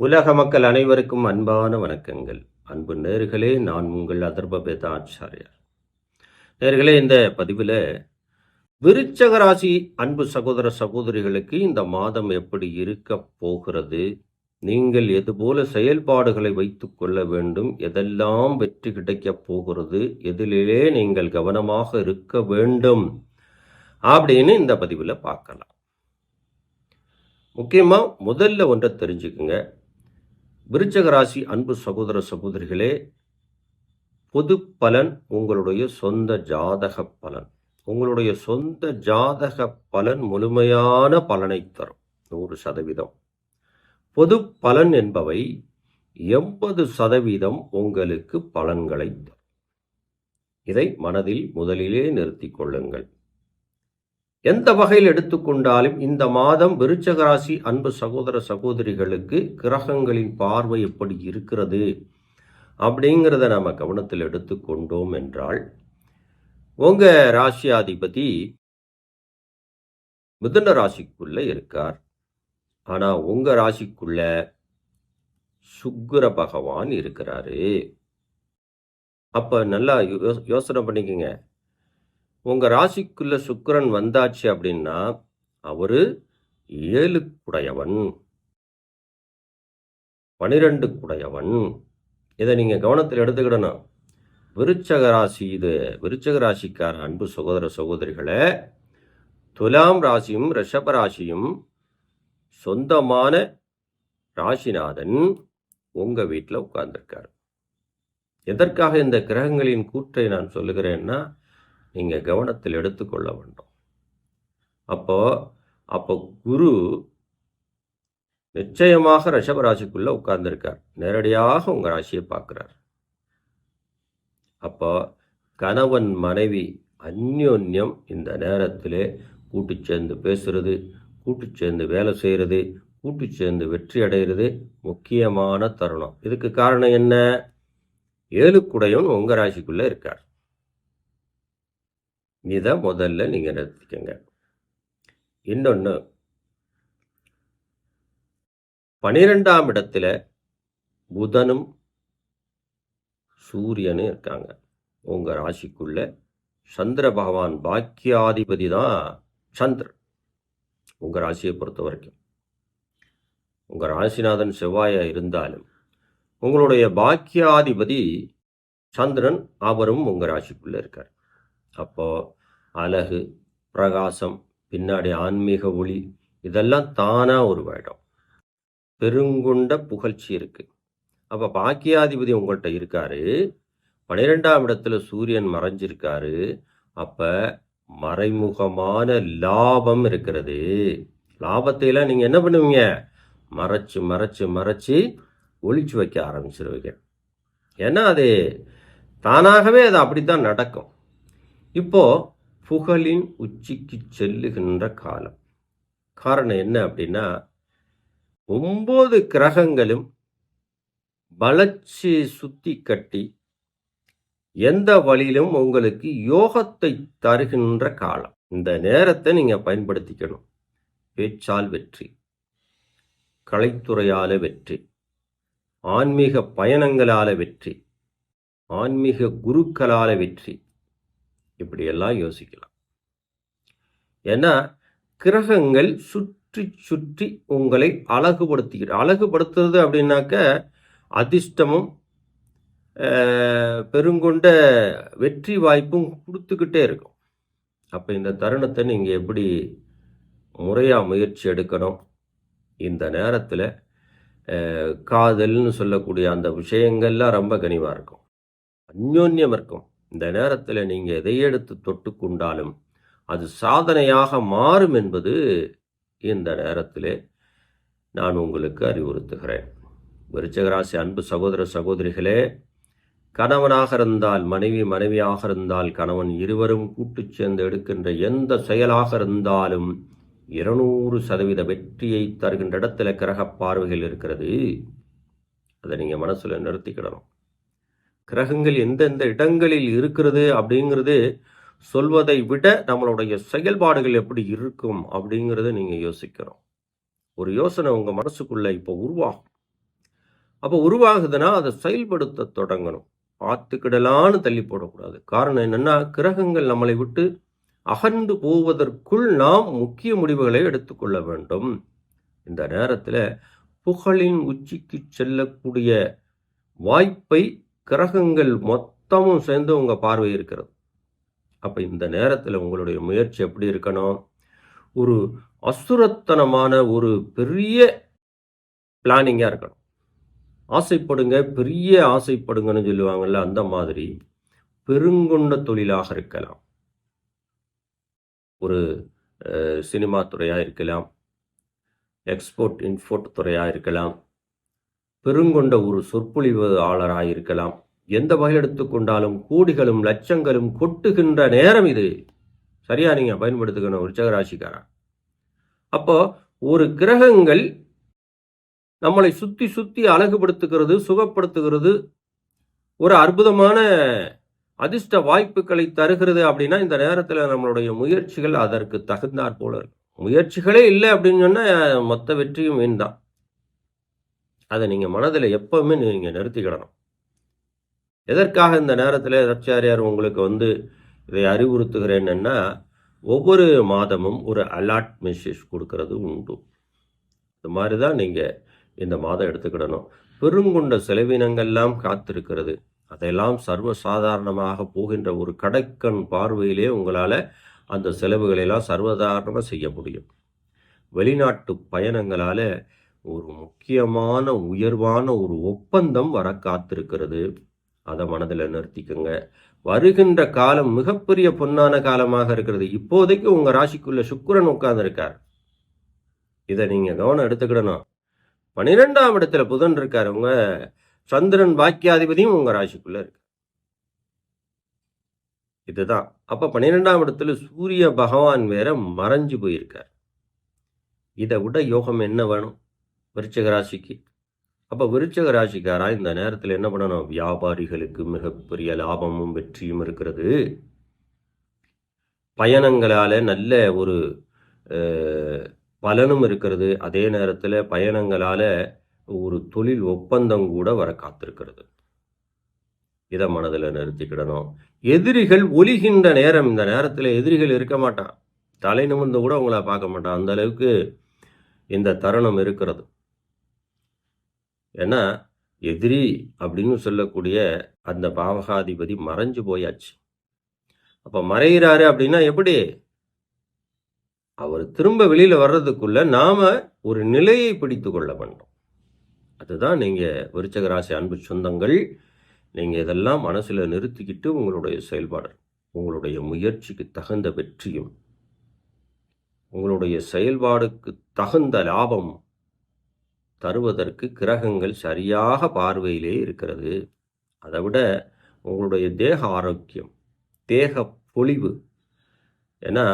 உலக மக்கள் அனைவருக்கும் அன்பான வணக்கங்கள். அன்பு நேர்களே நான் உங்கள் அதர்ப ஆச்சாரியார். நேர்களே இந்த பதிவில் விருச்சக ராசி அன்பு சகோதர சகோதரிகளுக்கு இந்த மாதம் எப்படி இருக்க போகிறது நீங்கள் எதுபோல செயல்பாடுகளை வைத்து கொள்ள வேண்டும் எதெல்லாம் வெற்றி கிடைக்கப் போகிறது எதிலே நீங்கள் கவனமாக இருக்க வேண்டும் அப்படின்னு இந்த பதிவில் பார்க்கலாம். முக்கியமாக முதல்ல ஒன்றை தெரிஞ்சுக்குங்க. விருச்சக ராசி அன்பு சகோதர சகோதரிகளே பொது பலன் உங்களுடைய சொந்த ஜாதக பலன். உங்களுடைய சொந்த ஜாதக பலன் முழுமையான பலனை தரும் நூறு சதவீதம். பொது பலன் என்பவை எண்பது சதவீதம் உங்களுக்கு பலன்களை தரும். இதை மனதில் முதலிலே நிறுத்திக் கொள்ளுங்கள். எந்த வகையில் எடுத்துக்கொண்டாலும் இந்த மாதம் விருச்சக ராசி அன்பு சகோதர சகோதரிகளுக்கு கிரகங்களின் பார்வை எப்படி இருக்கிறது அப்படிங்கிறத நம்ம கவனத்தில் எடுத்துக்கொண்டோம் என்றால் உங்கள் ராசியாதிபதி மிதுன ராசிக்குள்ளே இருக்கார். ஆனால் உங்கள் ராசிக்குள்ள சுக்கர பகவான் இருக்கிறாரு. அப்போ நல்லா யோ- யோசனை பண்ணிக்கங்க. உங்கள் ராசிக்குள்ள சுக்கரன் வந்தாச்சு அப்படின்னா அவர் ஏழு குடையவன் பனிரெண்டு குடையவன் இதை நீங்கள் கவனத்தில் எடுத்துக்கிடணும். விருச்சக ராசி இது. விருச்சக ராசிக்கார அன்பு சகோதர சகோதரிகளை துலாம் ராசியும் ரிஷப ராசியும் சொந்தமான ராசிநாதன் உங்கள் வீட்டில் உட்கார்ந்துருக்கார். எதற்காக இந்த கிரகங்களின் கூற்றை நான் சொல்லுகிறேன்னா நீங்கள் கவனத்தில் எடுத்துக்கொள்ள வேண்டும். அப்போ அப்போ குரு நிச்சயமாக ரிஷப ராசிக்குள்ள நேரடியாக உங்கள் ராசியை பார்க்குறார். அப்போ கணவன் மனைவி அந்யோன்யம் இந்த நேரத்தில் கூட்டு சேர்ந்து பேசுறது கூட்டு சேர்ந்து வேலை செய்கிறது கூட்டு சேர்ந்து வெற்றி அடைகிறது முக்கியமான தருணம். இதுக்கு காரணம் என்ன? ஏழுக்குடையவன் உங்கள் ராசிக்குள்ளே இருக்கார். இதை முதல்ல நீங்கள் நிறுத்திக்கங்க இன்னொன்று பனிரெண்டாம் இடத்துல புதனும் சூரியனும் இருக்காங்க. உங்கள் ராசிக்குள்ள சந்திர பகவான் பாக்கியாதிபதி தான் சந்திரன். உங்கள் ராசியை பொறுத்த வரைக்கும். உங்கள் ராசிநாதன் செவ்வாயா இருந்தாலும் உங்களுடைய பாக்கியாதிபதி சந்திரன் அவரும் உங்கள் ராசிக்குள்ளே இருக்கார். அப்போ அழகு பிரகாசம் பின்னாடி ஆன்மீக ஒளி இதெல்லாம் தானாக உருவாயிடும். பெருங்குண்ட புகழ்ச்சி இருக்குது அப்போ பாக்கியாதிபதி உங்கள்கிட்ட இருக்காரு. பனிரெண்டாம் இடத்துல சூரியன் மறைஞ்சிருக்காரு. அப்போ மறைமுகமான லாபம் இருக்கிறது. லாபத்தை எல்லாம் என்ன பண்ணுவீங்க? மறைச்சு மறைச்சு மறைச்சு ஒழிச்சு வைக்க ஆரம்பிச்சிருவீங்க. ஏன்னா அது தானாகவே அது அப்படி தான் நடக்கும். இப்போ புகழின் உச்சிக்கு செல்லுகின்ற காலம். காரணம் என்ன அப்படின்னா ஒன்பது கிரகங்களும் வளர்ச்சி சுத்தி கட்டி எந்த வழியிலும் உங்களுக்கு யோகத்தை தருகின்ற காலம். இந்த நேரத்தை நீங்க பயன்படுத்திக்கணும். பேச்சால் வெற்றி கலைத்துறையால வெற்றி ஆன்மீக பயணங்களால வெற்றி ஆன்மீக குருக்களால வெற்றி இப்படியெல்லாம் யோசிக்கலாம். ஏன்னா கிரகங்கள் சுற்றி சுற்றி உங்களை அழகுபடுத்திக்கிற அழகுபடுத்துறது அப்படின்னாக்க அதிர்ஷ்டமும் பெருங்கொண்ட வெற்றி வாய்ப்பும் கொடுத்துக்கிட்டே இருக்கும். அப்போ இந்த தருணத்தை நீங்கள் எப்படி முறையாக முயற்சி எடுக்கணும்? இந்த நேரத்தில் காதல்னு சொல்லக்கூடிய அந்த விஷயங்கள்லாம் ரொம்ப கனிவாக இருக்கும். அந்யோன்யம் இருக்கும். இந்த நேரத்தில் நீங்கள் எதை எடுத்து தொட்டு கொண்டாலும் அது சாதனையாக மாறும் என்பது இந்த நேரத்தில் நான் உங்களுக்கு அறிவுறுத்துகிறேன். விருச்சகராசி அன்பு சகோதர சகோதரிகளே கணவனாக இருந்தால் மனைவி மனைவியாக இருந்தால் கணவன் இருவரும் கூட்டுச் சேர்ந்து எடுக்கின்ற எந்த செயலாக இருந்தாலும் இருநூறு சதவீத வெற்றியை தருகின்ற இடத்துல கிரக பார்வைகள் இருக்கிறது. அதை நீங்கள் மனசில் நிறுத்திக்கிடணும். கிரகங்கள் எந்தெந்த இடங்களில் இருக்கிறது அப்படிங்கிறது சொல்வதை விட நம்மளுடைய செயல்பாடுகள் எப்படி இருக்கும் அப்படிங்கிறத நீங்கள் யோசிக்கிறோம். ஒரு யோசனை உங்கள் மனசுக்குள்ளே இப்போ உருவாகும். அப்போ உருவாகுதுன்னா அதை செயல்படுத்த தொடங்கணும். பார்த்துக்கிடலான்னு தள்ளி போடக்கூடாது காரணம் என்னென்னா கிரகங்கள் நம்மளை விட்டு அகன்று போவதற்குள் நாம் முக்கிய முடிவுகளை எடுத்துக்கொள்ள வேண்டும். இந்த நேரத்தில் புகழின் உச்சிக்கு செல்லக்கூடிய வாய்ப்பை கிரகங்கள் மொத்தமும் சேர்ந்து உங்கள் பார்வை இருக்கிறது. அப்போ இந்த நேரத்தில் உங்களுடைய முயற்சி எப்படி இருக்கணும்? ஒரு அசுரத்தனமான ஒரு பெரிய பிளானிங்காக இருக்கணும். ஆசைப்படுங்க பெரிய ஆசைப்படுங்கன்னு சொல்லுவாங்கல்ல அந்த மாதிரி பெருங்கொண்ட தொழிலாக இருக்கலாம். ஒரு சினிமா துறையாக இருக்கலாம். எக்ஸ்போர்ட் இன்போர்ட் துறையாக இருக்கலாம். பெருங்கொண்ட ஒரு சொற்பொழிவாளராயிருக்கலாம். எந்த வகையில் எடுத்துக்கொண்டாலும் கோடிகளும் லட்சங்களும் கொட்டுகின்ற நேரம் இது. சரியா நீங்கள் பயன்படுத்துக்கணும் விருச்சக ராசிக்காரா அப்போ ஒரு கிரகங்கள் நம்மளை சுத்தி சுத்தி அழகுபடுத்துகிறது சுகப்படுத்துகிறது. ஒரு அற்புதமான அதிர்ஷ்ட வாய்ப்புகளை தருகிறது அப்படின்னா இந்த நேரத்தில் நம்மளுடைய முயற்சிகள் அதற்கு தகுந்தாற் போல இருக்கும் முயற்சிகளே இல்லை அப்படின்னு சொன்னால் மொத்த வெற்றியும் வீண் தான். அதை நீங்கள் மனதில் எப்பவுமே நீங்கள் நிறுத்திக்கிடணும். எதற்காக இந்த நேரத்தில் தச்சாரியார் உங்களுக்கு வந்து இதை அறிவுறுத்துகிறேன்னா ஒவ்வொரு மாதமும் ஒரு அலாட் மெசேஜ் கொடுக்கறது உண்டு. இது மாதிரி தான் நீங்கள் இந்த மாதம் எடுத்துக்கிடணும். பெருங்கொண்ட செலவினங்கள்லாம் காத்திருக்கிறது. அதையெல்லாம் சர்வசாதாரணமாக போகின்ற ஒரு கடைக்கண் பார்வையிலே உங்களால் அந்த செலவுகளெல்லாம் சர்வசாதாரணமாக செய்ய முடியும். வெளிநாட்டு பயணங்களால் ஒரு முக்கியமான உயர்வான ஒரு ஒப்பந்தம் வர காத்திருக்கிறது. அதை மனதில் நிறுத்திக்கோங்க. வருகின்ற காலம் மிகப்பெரிய பொன்னான காலமாக இருக்கிறது. இப்போதைக்கு உங்கள் ராசிக்குள்ள சுக்கரன் உட்கார்ந்துருக்கார். இதை நீங்கள் கவனம் எடுத்துக்கிடணும். பன்னிரெண்டாம் இடத்துல புதன் இருக்கார். உங்க சந்திரன் பாக்கியாதிபதியும் உங்க ராசிக்குள்ள இருக்கு. இதுதான். அப்ப பன்னிரெண்டாம் இடத்துல சூரிய பகவான் வேற மறைஞ்சு போயிருக்கார். இதை விட யோகம் என்ன வேணும்? விருச்சக ராசிக்கு. அப்போ விருச்சக ராசிக்காரா இந்த நேரத்தில் என்ன பண்ணணும்? வியாபாரிகளுக்கு மிகப்பெரிய லாபமும் வெற்றியும் இருக்கிறது. பயணங்களால் நல்ல ஒரு பலனும் இருக்கிறது. அதே நேரத்தில் பயணங்களால் ஒரு தொழில் ஒப்பந்தம் கூட வர காத்திருக்கிறது. இதை மனதில் நிறுத்திக்கிடணும். எதிரிகள் ஒலிகின்ற நேரம் இந்த நேரத்தில் எதிரிகள் இருக்க மாட்டான். தலை நிமிர்ந்து கூட உங்களை பார்க்க மாட்டான். அந்த அளவுக்கு இந்த தருணம் இருக்கிறது. ஏன்னா எதிரி அப்படின்னு சொல்லக்கூடிய அந்த பாவகாதிபதி மறைஞ்சு போயாச்சு. அப்போ மறைகிறாரு அப்படின்னா எப்படி? அவர் திரும்ப வெளியில் வர்றதுக்குள்ள நாம் ஒரு நிலையை பிடித்து கொள்ள வேண்டும். அதுதான் நீங்கள் விருச்சக ராசி அன்பு சொந்தங்கள். நீங்கள் இதெல்லாம் மனசில் நிறுத்திக்கிட்டு உங்களுடைய செயல்பாடு உங்களுடைய முயற்சிக்கு தகுந்த வெற்றியும் உங்களுடைய செயல்பாடுக்கு தகுந்த லாபம் தருவதற்கு கிரகங்கள் சரியாக பார்வையிலே இருக்கிறது. அதை விட உங்களுடைய தேக ஆரோக்கியம் தேக பொலிவு ஏன்னா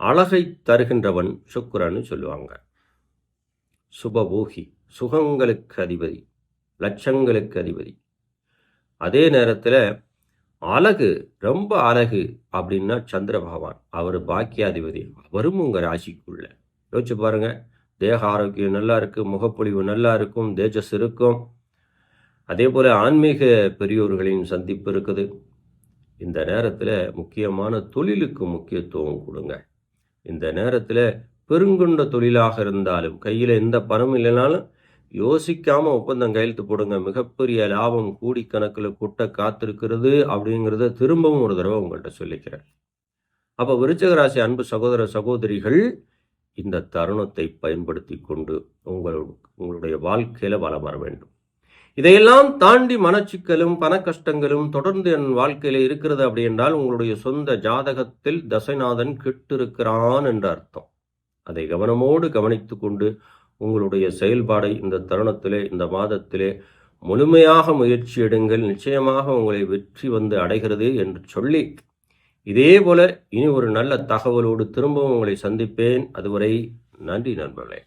அழகை தருகின்றவன் சுக்கரன்னு சொல்லுவாங்க. சுபபோகி சுகங்களுக்கு அதிபதி லட்சங்களுக்கு அதிபதி. அதே நேரத்தில் அழகு ரொம்ப அழகு அப்படின்னா சந்திர பகவான் அவர் பாக்கியாதிபதி அவரும் உங்கள் ராசிக்குள்ள. யோசிச்சு பாருங்கள் தேக ஆரோக்கியம் நல்லா இருக்கு முகப்பொழிவு நல்லா இருக்கும் தேஜஸ் இருக்கும். அதே போல் ஆன்மீக பெரியோர்களின் சந்திப்பு இருக்குது. இந்த நேரத்தில் முக்கியமான தொழிலுக்கு முக்கியத்துவம் கொடுங்க. இந்த நேரத்தில் பெருங்குண்ட தொழிலாக இருந்தாலும் கையில் எந்த பணம் இல்லைனாலும் யோசிக்காமல் ஒப்பந்தம் கையெழுத்து போடுங்க. மிகப்பெரிய லாபம் கோடிக்கணக்கில் கொட்ட காத்திருக்கிறது அப்படிங்கிறத திரும்பவும் ஒரு தடவை உங்கள்கிட்ட சொல்லிக்கிறேன். அப்போ விருச்சகராசி அன்பு சகோதர சகோதரிகள் இந்த தருணத்தை பயன்படுத்தி கொண்டு உங்கள் உங்களுடைய வாழ்க்கையில் வளம் வர வேண்டும். இதையெல்லாம் தாண்டி மனச்சிக்கலும் பண கஷ்டங்களும் தொடர்ந்து என் வாழ்க்கையில் இருக்கிறது அப்படி என்றால் உங்களுடைய சொந்த ஜாதகத்தில் தசைநாதன் கெட்டிருக்கிறான் என்ற அர்த்தம். அதை கவனமோடு கவனித்து கொண்டு உங்களுடைய செயல்பாடை இந்த தருணத்திலே இந்த மாதத்திலே முழுமையாக முயற்சி எடுங்கள். நிச்சயமாக உங்களை வெற்றி வந்து அடைகிறது என்று சொல்லி இதே போல இனி ஒரு நல்ல தகவலோடு திரும்பவும் உங்களை சந்திப்பேன். அதுவரை நன்றி நண்பர்களே.